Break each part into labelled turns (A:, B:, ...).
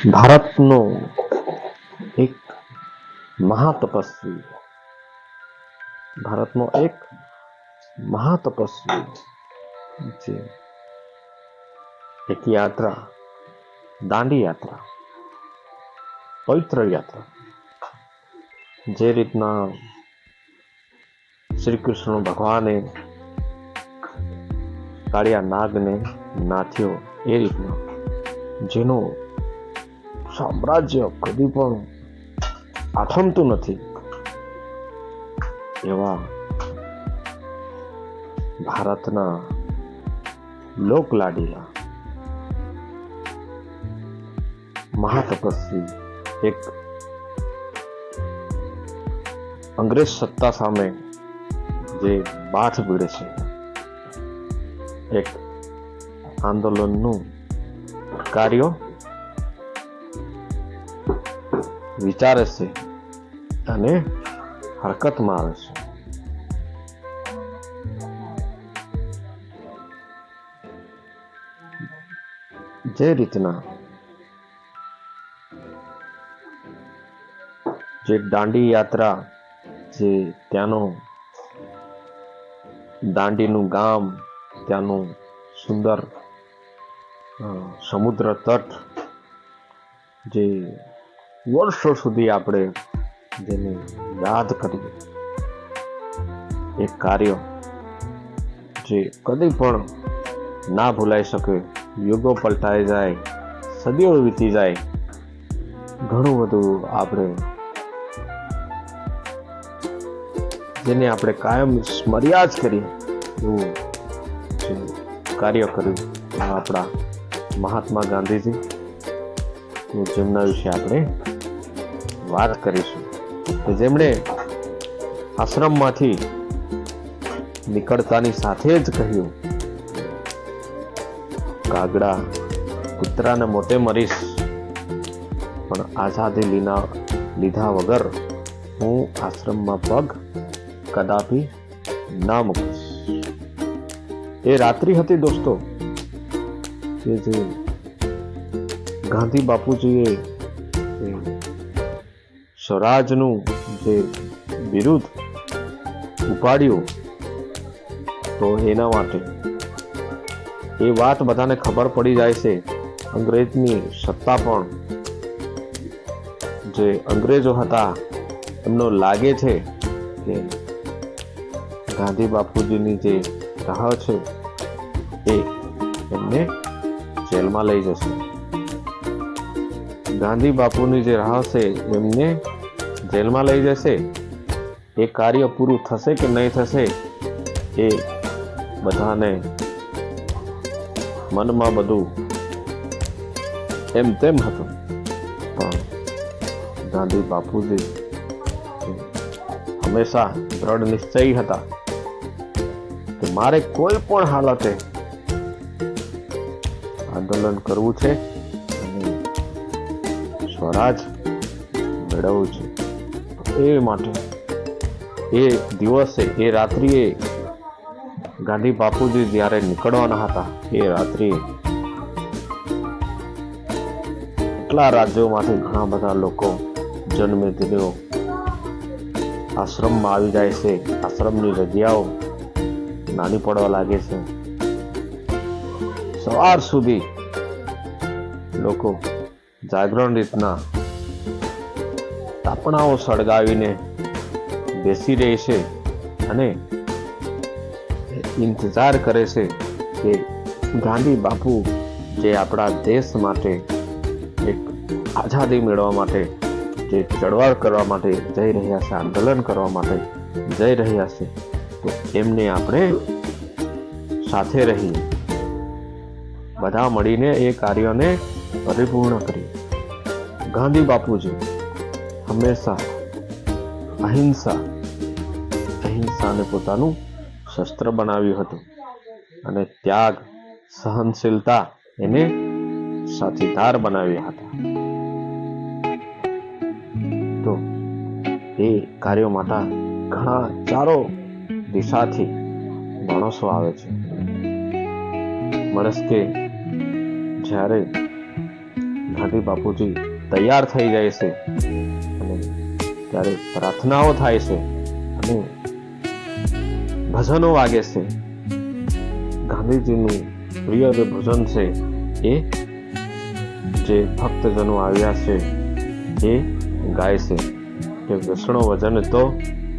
A: ભારતનો એક મહાતપસ્વી. ભારતનો એક મહાતપસ્વી જે એક યાત્રા દાંડી યાત્રા પવિત્ર યાત્રા જે રીતના શ્રી કૃષ્ણ ભગવાને કાળિયા નાગને નાથ્યો એ રીતના, જેનો સામ્રાજ્ય કદી પણ આથમતું નથી. એવા ભારતના લોકલાડીલા મહાતપસ્વી એક અંગ્રેજ સત્તા સામે જે બાથ ભીડે છે, એક આંદોલનનું કાર્ય વિચારે છે અને હરકતમાં આવે છે. જે રીતના જે દાંડી યાત્રા જે ત્યાંનો દાંડીનું ગામ, ત્યાંનું સુંદર સમુદ્ર તટ જે વર્ષો સુધી આપણે જેને યાદ કરીએ. એ કાર્ય જે કદી પણ ના ભૂલાઈ શકે, યુગો પલટાઈ જાય, સદીઓ વીતી જાય, ઘણું બધું આપણે જેને આપણે કાયમ સ્મર્યા જ કરીએ, એવું કાર્ય કર્યું આપણા મહાત્મા ગાંધીજી તો જેમના વિશે આપણે વાત કરીશું. કે જેમણે આશ્રમમાંથી નીકળતાની સાથે જ કહ્યું, કાગડા કૂતરાને મોટે મરીશ, પણ આઝાદી લીના, લીધા વગર હું આશ્રમમાં પગ કદાપી ના મૂકીશ. એ રાત્રિ હતી દોસ્તો, કે જે ગાંધી બાપુજીએ સ્વરાજનું જે બિરુદ ઉપાડ્યું તો એના માટે. એ વાત બધાને ખબર પડી જાય છે. અંગ્રેજની સત્તા પણ જે અંગ્રેજો હતા, એમનો લાગે છે કે ગાંધી બાપુજીની જે રાહ છે, એ એમને જેલમાં લઈ જશે. ગાંધી બાપુની જે રાહ છે, એમને જેલમાં લઈ જશે. એ કાર્ય પૂરું થશે કે નહીં થશે, એ બધાને મનમાં બધું એમ તેમ હતું. પણ ગાંધી બાપુજી હંમેશા દ્રઢ નિશ્ચયી હતા કે મારે કોઈ પણ હાલતે આંદોલન કરવું છે. સ્વરાજ મેળવવું છે. એ માટે એ દિવસે, એ રાત્રિએ ગાંધી બાપુજી જ્યારે નીકળવાના હતા, એ રાત્રિએ કેટલા રાજ્યોમાંથી ઘણા બધા લોકો જન્મે તેઓ આશ્રમમાં આવી જાય છે. આશ્રમની જગ્યાઓ નાની પડવા લાગે છે. સવાર સુધી લોકો જાગરણ રીતના તાપણાઓ સળગાવીને બેસી રહે છે અને ઇંતજાર કરે છે કે ગાંધી બાપુ જે આપણા દેશ માટે એક આઝાદી મેળવવા માટે, જે ચળવળ કરવા માટે જઈ રહ્યા છે, આંદોલન કરવા માટે જઈ રહ્યા છે, તો એમને આપણે સાથે રહી બધા મળીને એ કાર્યને પરિપૂર્ણ કરી. ગાંધી બાપુજી, હંમેશા અહિંસા, અહિંસાને પોતાનું શસ્ત્ર બનાવ્યું હતું અને ત્યાગ, સહનશીલતા એને સાથીદાર બનાવ્યા હતા. તો એ કાર્યો માટે ઘણા ચારો દિશાથી માણસો આવે છે. માણસ કે જ્યારે ગાંધી બાપુજી તૈયાર થઈ જાય છે અને ત્યારે પ્રાર્થનાઓ થાય છે અને ભજનો વાગે છે. ગાંધીજીનું પ્રિય જે ભજન છે એ જે ભક્તજનો આવ્યા છે એ ગાય છે. કે વૈષ્ણવ વજન તો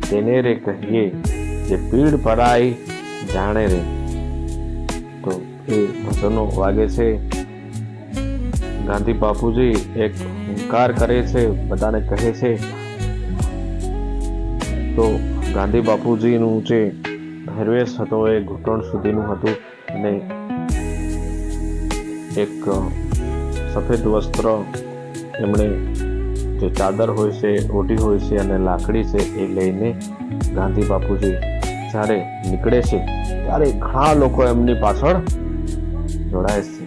A: તેને રે કહીએ, જે પીડ પરાય જાણે રે. તો એ ભજનો વાગે છે ગાંધી બાપુજી એક હુંકાર કરે છે, બધાને કહે છે. તો ગાંધી બાપુજીનું જે પહેરવેશ હતો એ ઘૂંટણ સુધીનું હતું અને એક સફેદ વસ્ત્ર એમણે જે ચાદર હોય છે, ઓઢી હોય છે અને લાકડી છે એ લઈને ગાંધી બાપુજી જ્યારે નીકળે છે, ત્યારે ઘણા લોકો એમની પાછળ જોડાય છે.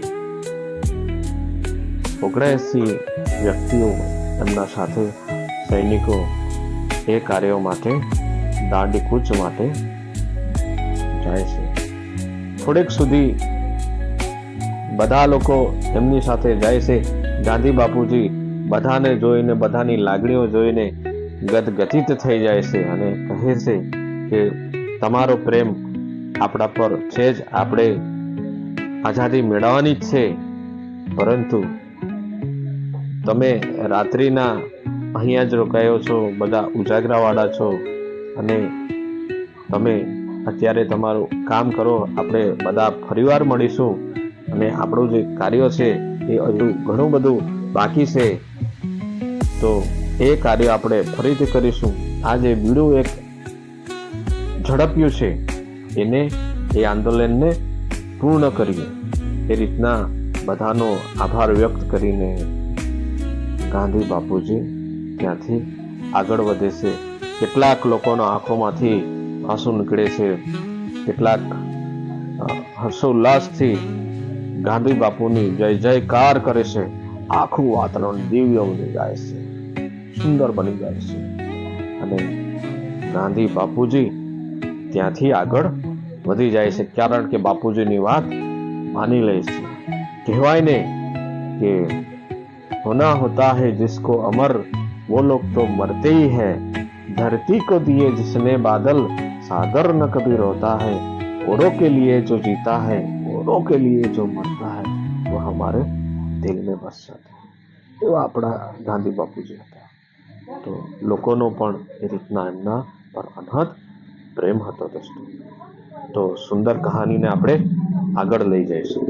A: ઓગણએંસી વ્યક્તિઓ એમના સાથે સૈનિકો એ કાર્યો માટે દાંડી કૂચ માટે જાય છે થોડેક સુધી બધા લોકો એમની સાથે જાય છે ગાંધી બાપુજી બધાને જોઈને બધાની લાગણીઓ જોઈને ગદગદિત થઈ જાય છે અને કહે છે કે તમારો પ્રેમ આપણા પર છે જ આપણે આઝાદી મેળવવાની જ છે પરંતુ તમે રાત્રિના અહીંયા જ રોકાયો છો, બધા ઉજાગરાવાળા છો અને તમે અત્યારે તમારું કામ કરો, આપણે બધા ફરીવાર મળીશું અને આપણું જે કાર્ય છે એ હજુ ઘણું બધું બાકી છે. તો એ કાર્ય આપણે ફરીથી કરીશું. આ જે બીડું એક ઝડપ્યું છે, એને એ આંદોલનને પૂર્ણ કરીએ. એ રીતના બધાનો આભાર વ્યક્ત કરીને ગાંધી બાપુજી ત્યાંથી આગળ વધે છે. કેટલાક લોકોના આંખોમાંથી આંસુ નીકળે છે. કેટલાક હર્ષોલ્લાસથી ગાંધી બાપુની જય જયકાર કરે છે. આખું વાતાવરણ દિવ્ય બની જાય છે. સુંદર બની જાય છે. અને ગાંધી બાપુજી ત્યાંથી આગળ વધી જાય છે. કારણ કે બાપુજીની વાત માની લે છે. કહેવાય ને કે होना होता है जिसको अमर वो लोग तो मरते ही हैं धरती को दिए जिसने बादल सागर न कभी रोता है औरों के लिए जो जीता है औरों के लिए जो मरता है वो हमारे दिल में बस जाता है એવા આપણા ગાંધી બાપુજી હતા તો લોકોનો પણ એ રીતના એમના પર અનહદ પ્રેમ હતો દોસ્તો તો સુંદર કહાનીને આપણે આગળ લઈ જઈશું